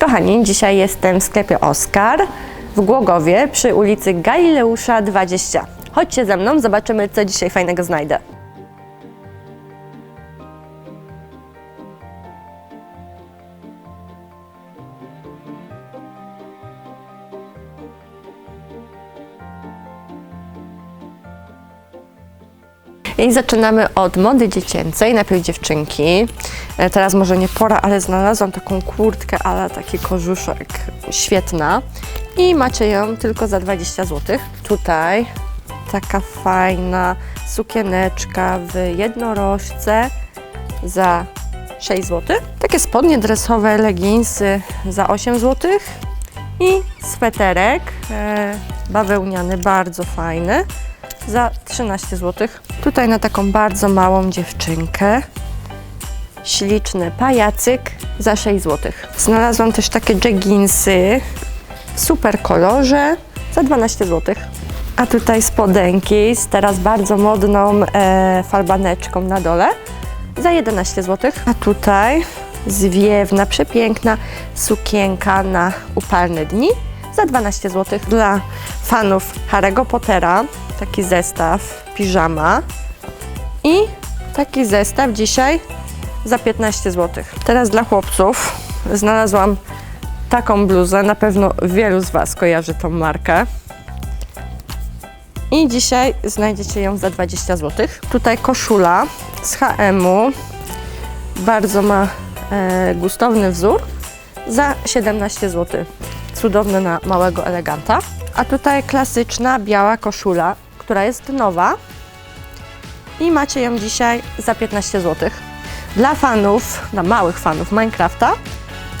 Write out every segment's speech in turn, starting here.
kochani, dzisiaj jestem w sklepie Oskar w Głogowie przy ulicy Galileusza 20. Chodźcie ze mną, zobaczymy co dzisiaj fajnego znajdę. I zaczynamy od mody dziecięcej, najpierw dziewczynki. E, Teraz może nie pora, ale znalazłam taką kurtkę, ale taki kożuszek, świetna. I macie ją tylko za 20 zł. Tutaj taka fajna sukieneczka w jednorożce za 6 zł. Takie spodnie dresowe, leginsy za 8 zł. I sweterek e, bawełniany, bardzo fajny za 13 zł. Tutaj na taką bardzo małą dziewczynkę. Śliczny pajacyk za 6 zł. Znalazłam też takie jegginsy w super kolorze za 12 zł. A tutaj spodenki z teraz bardzo modną e, falbaneczką na dole za 11 zł. A tutaj zwiewna, przepiękna sukienka na upalne dni za 12 zł. Dla fanów Harry'ego Pottera taki zestaw, piżama i taki zestaw dzisiaj za 15 zł. Teraz dla chłopców znalazłam taką bluzę, na pewno wielu z Was kojarzy tą markę. I dzisiaj znajdziecie ją za 20 zł. Tutaj koszula z H&M-u, bardzo ma e, gustowny wzór, za 17 zł. Cudowny na małego eleganta. A tutaj klasyczna biała koszula, która jest nowa i macie ją dzisiaj za 15 zł. Dla fanów, dla małych fanów Minecrafta,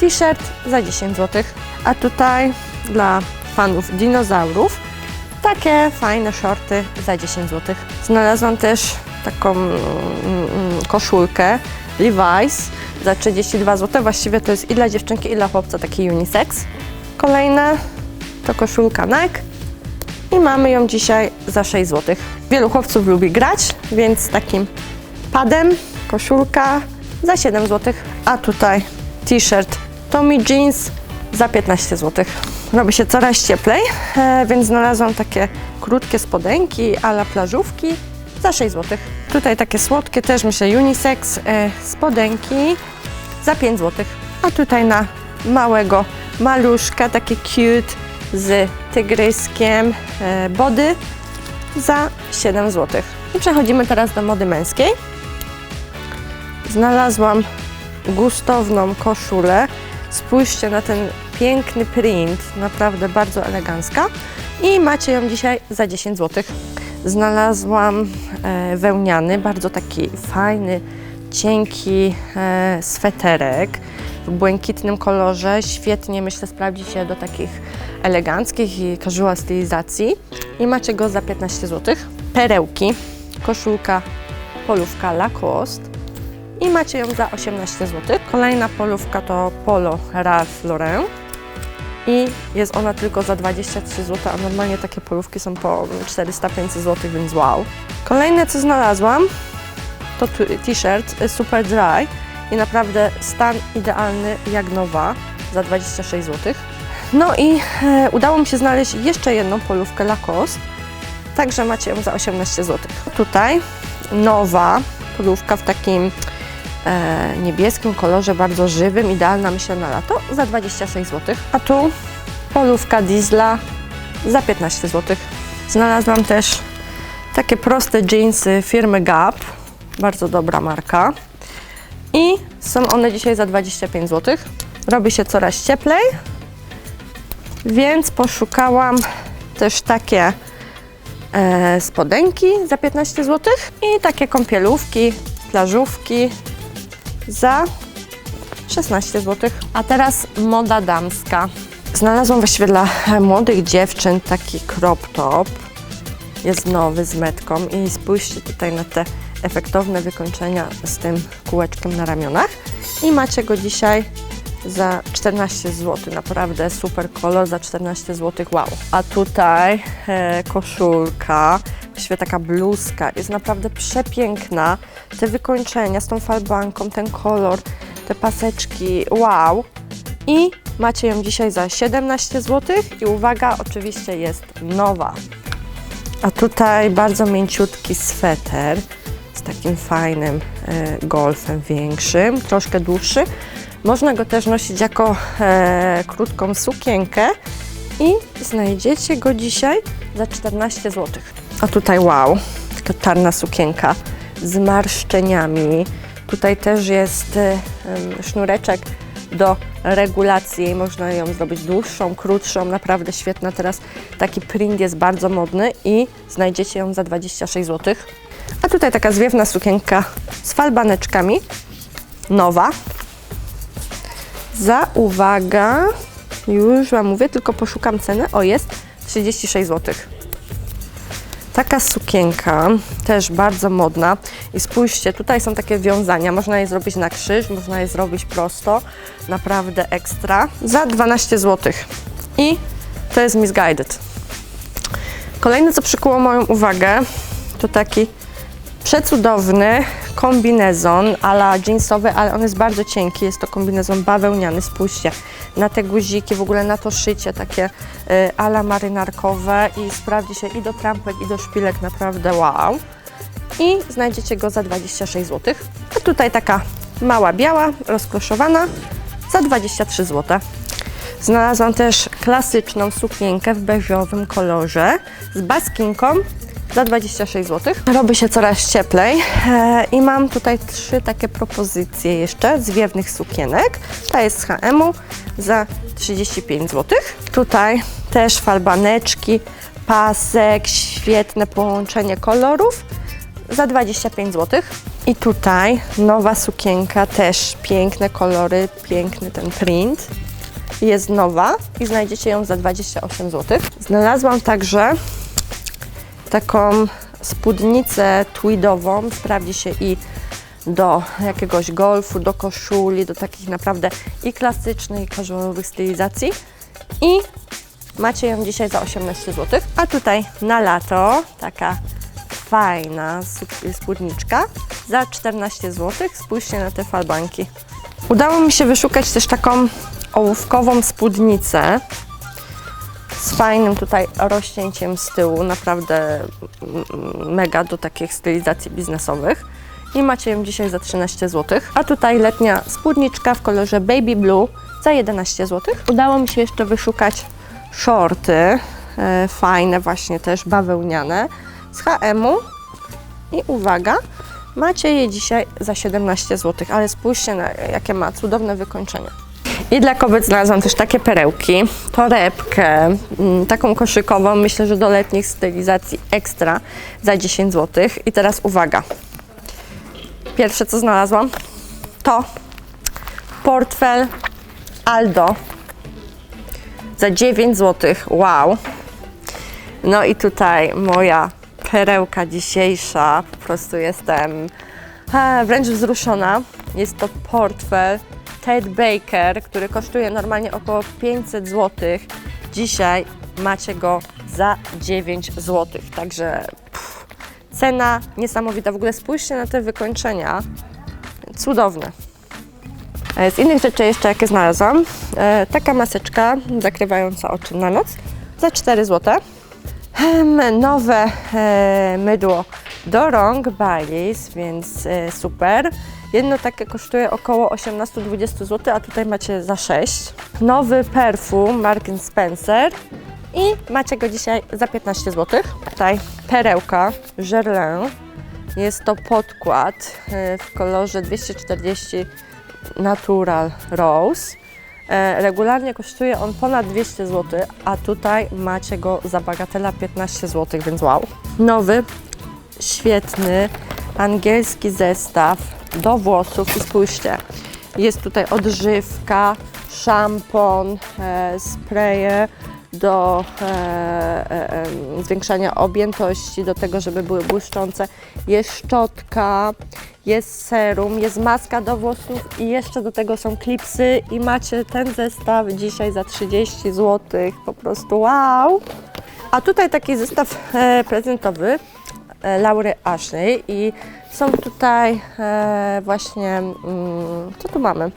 t-shirt za 10 zł. A tutaj dla fanów dinozaurów takie fajne shorty za 10 zł. Znalazłam też taką mm, mm, koszulkę Levi's za 32 zł. Właściwie to jest i dla dziewczynki, i dla chłopca taki unisex. Kolejne to koszulka Nike i mamy ją dzisiaj za 6 zł. Wielu chłopców lubi grać, więc takim padem koszulka za 7 zł, a tutaj t-shirt Tommy Jeans za 15 zł. Robi się coraz cieplej, e, więc znalazłam takie krótkie spodenki ala plażówki za 6 zł. Tutaj takie słodkie, też myślę unisex, e, spodenki za 5 zł. A tutaj na małego maluszka, takie cute z tygryskiem e, body za 7 zł. I przechodzimy teraz do mody męskiej. Znalazłam gustowną koszulę. Spójrzcie na ten piękny print, naprawdę bardzo elegancka. I macie ją dzisiaj za 10 zł. Znalazłam e, wełniany, bardzo taki fajny, cienki e, sweterek w błękitnym kolorze. Świetnie, myślę, sprawdzi się do takich eleganckich i casual stylizacji. I macie go za 15 zł. Perełki, koszulka, polówka Lacoste i macie ją za 18 zł. Kolejna polówka to Polo Ralph Lauren i jest ona tylko za 23 zł, a normalnie takie polówki są po 400-500 zł, więc wow. Kolejne co znalazłam to t-shirt Super Dry i naprawdę stan idealny jak nowa za 26 zł. No i e, udało mi się znaleźć jeszcze jedną polówkę Lacoste, także macie ją za 18 zł. Tutaj nowa polówka w takim e, niebieskim kolorze, bardzo żywym, idealna myślę na lato, za 26 zł. A tu polówka diesla za 15 zł. Znalazłam też takie proste jeansy firmy Gap, bardzo dobra marka. I są one dzisiaj za 25 zł. Robi się coraz cieplej, więc poszukałam też takie e, spodenki za 15 zł i takie kąpielówki, plażówki za 16 zł. A teraz moda damska. Znalazłam właściwie dla młodych dziewczyn taki crop top. Jest nowy z metką i spójrzcie tutaj na te efektowne wykończenia z tym kółeczkiem na ramionach. I macie go dzisiaj za 14 zł. Naprawdę super kolor za 14 zł. Wow. A tutaj e, koszulka, właściwie taka bluzka, jest naprawdę przepiękna. Te wykończenia z tą falbanką, ten kolor, te paseczki, wow. i macie ją dzisiaj za 17 zł i uwaga, oczywiście jest nowa. A tutaj bardzo mięciutki sweter z takim fajnym e, golfem większym, troszkę dłuższy. Można go też nosić jako e, krótką sukienkę i znajdziecie go dzisiaj za 14 zł. A tutaj wow, taka czarna sukienka z marszczeniami. Tutaj też jest e, sznureczek do regulacji. Można ją zrobić dłuższą, krótszą. Naprawdę świetna. Teraz taki print jest bardzo modny i znajdziecie ją za 26 zł. A tutaj taka zwiewna sukienka z falbaneczkami. Nowa. Za uwaga, już Wam mówię, tylko poszukam cenę. O, jest 36 zł. Taka sukienka, też bardzo modna. I spójrzcie, tutaj są takie wiązania. Można je zrobić na krzyż, można je zrobić prosto. Naprawdę ekstra. Za 12 zł. I to jest Misguided. Kolejne, co przykuło moją uwagę, to taki przecudowny kombinezon ala jeansowy, ale on jest bardzo cienki. Jest to kombinezon bawełniany. Spójrzcie na te guziki, w ogóle na to szycie takie y, ala marynarkowe i sprawdzi się i do trampek, i do szpilek. Naprawdę wow. I znajdziecie go za 26 zł. A tutaj taka mała biała, rozkloszowana za 23 zł. Znalazłam też klasyczną sukienkę w beżowym kolorze z baskinką za 26 zł. Robi się coraz cieplej e, i mam tutaj trzy takie propozycje jeszcze zwiewnych sukienek. Ta jest z H&M-u za 35 zł. Tutaj też falbaneczki, pasek, świetne połączenie kolorów za 25 zł. I tutaj nowa sukienka, też piękne kolory, piękny ten print. Jest nowa i znajdziecie ją za 28 zł. Znalazłam także taką spódnicę tweedową. Sprawdzi się i do jakiegoś golfu, do koszuli, do takich naprawdę i klasycznych, i casualowych stylizacji. I macie ją dzisiaj za 18 zł. A tutaj na lato taka fajna spódniczka za 14 zł. Spójrzcie na te falbanki. Udało mi się wyszukać też taką ołówkową spódnicę z fajnym tutaj rozcięciem z tyłu, naprawdę mega do takich stylizacji biznesowych. I macie ją dzisiaj za 13 zł. A tutaj letnia spódniczka w kolorze baby blue za 11 zł. Udało mi się jeszcze wyszukać shorty, e, fajne właśnie też bawełniane z H&M-u. I uwaga, macie je dzisiaj za 17 zł, ale spójrzcie na jakie ma cudowne wykończenie. I dla kobiet znalazłam też takie perełki, torebkę, mm, taką koszykową, myślę, że do letnich stylizacji ekstra za 10 zł. I teraz uwaga, pierwsze co znalazłam to portfel Aldo za 9 zł, wow. No i tutaj moja perełka dzisiejsza, po prostu jestem e, wręcz wzruszona. Jest to portfel Ted Baker, który kosztuje normalnie około 500 zł. Dzisiaj macie go za 9 zł, także pff, cena niesamowita. W ogóle spójrzcie na te wykończenia, cudowne. E, Z innych rzeczy jeszcze jakie znalazłam, e, taka maseczka zakrywająca oczy na noc za 4 zł. Nowe e, mydło do rąk Baileys, więc e, super. Jedno takie kosztuje około 18-20 zł, a tutaj macie za 6. Nowy perfum Mark Spencer i macie go dzisiaj za 15 zł. Tutaj perełka Guerlain. Jest to podkład e, w kolorze 240 Natural Rose. E, Regularnie kosztuje on ponad 200 zł, a tutaj macie go za bagatela 15 zł, więc wow. Nowy, świetny, angielski zestaw do włosów i spójrzcie, jest tutaj odżywka, szampon, e, spreje do e, e, e, zwiększania objętości, do tego, żeby były błyszczące. Jest szczotka, jest serum, jest maska do włosów i jeszcze do tego są klipsy i macie ten zestaw dzisiaj za 30 zł. Po prostu wow! A tutaj taki zestaw e, prezentowy Laury Ashley i są tutaj e, właśnie, mm, co tu mamy?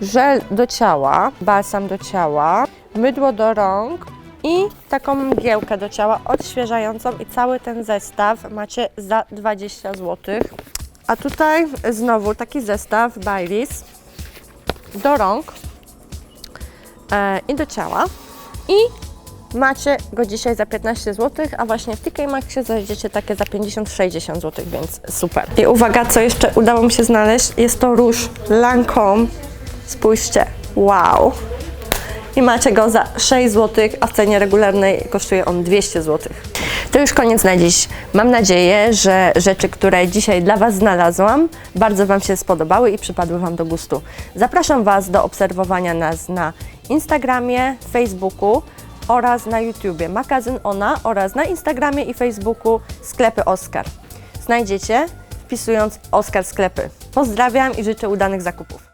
żel do ciała, balsam do ciała, mydło do rąk i taką mgiełkę do ciała odświeżającą i cały ten zestaw macie za 20 zł. A tutaj znowu taki zestaw Baileys do rąk e, i do ciała i macie go dzisiaj za 15 zł, a właśnie w TK Maxie znajdziecie takie za 50-60 zł, więc super. I uwaga, co jeszcze udało mi się znaleźć, jest to róż Lancome. Spójrzcie, wow! I macie go za 6 zł, a w cenie regularnej kosztuje on 200 zł. To już koniec na dziś. Mam nadzieję, że rzeczy, które dzisiaj dla Was znalazłam, bardzo Wam się spodobały i przypadły Wam do gustu. Zapraszam Was do obserwowania nas na Instagramie, Facebooku oraz na YouTubie magazyn Ona oraz na Instagramie i Facebooku sklepy Oskar. Znajdziecie wpisując Oskar sklepy. Pozdrawiam i życzę udanych zakupów.